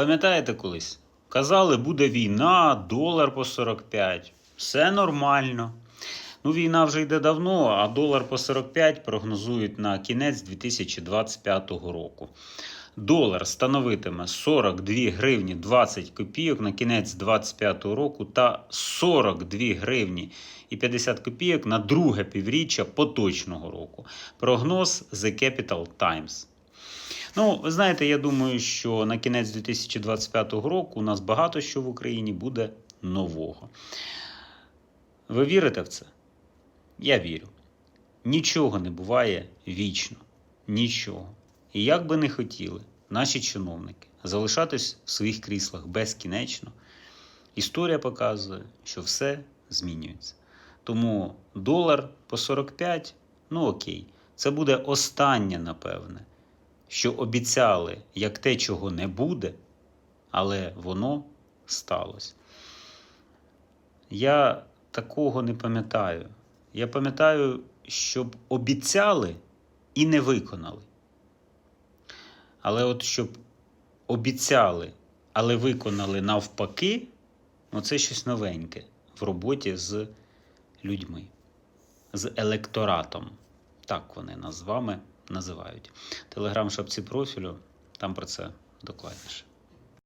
Пам'ятаєте колись? Казали, буде війна, долар по 45. Все нормально. Ну, війна вже йде давно, а долар по 45 прогнозують на кінець 2025 року. Долар становитиме 42 гривні 20 копійок на кінець 2025 року та 42 гривні і 50 копійок на друге півріччя поточного року. Прогноз The Capital Times. Ну, ви знаєте, я думаю, що на кінець 2025 року у нас багато що в Україні буде нового. Ви вірите в це? Я вірю. Нічого не буває вічно. Нічого. І як би не хотіли наші чиновники залишатись в своїх кріслах безкінечно, історія показує, що все змінюється. Тому долар по 45, ну окей, це буде останнє, напевне, що обіцяли як те, чого не буде, але воно сталося. Я такого не пам'ятаю. Я пам'ятаю, щоб обіцяли і не виконали. Але от щоб обіцяли, але виконали навпаки, ну це щось новеньке в роботі з людьми, з електоратом. Так вони нас з вами називають. Телеграм шапці профілю, там про це докладніше.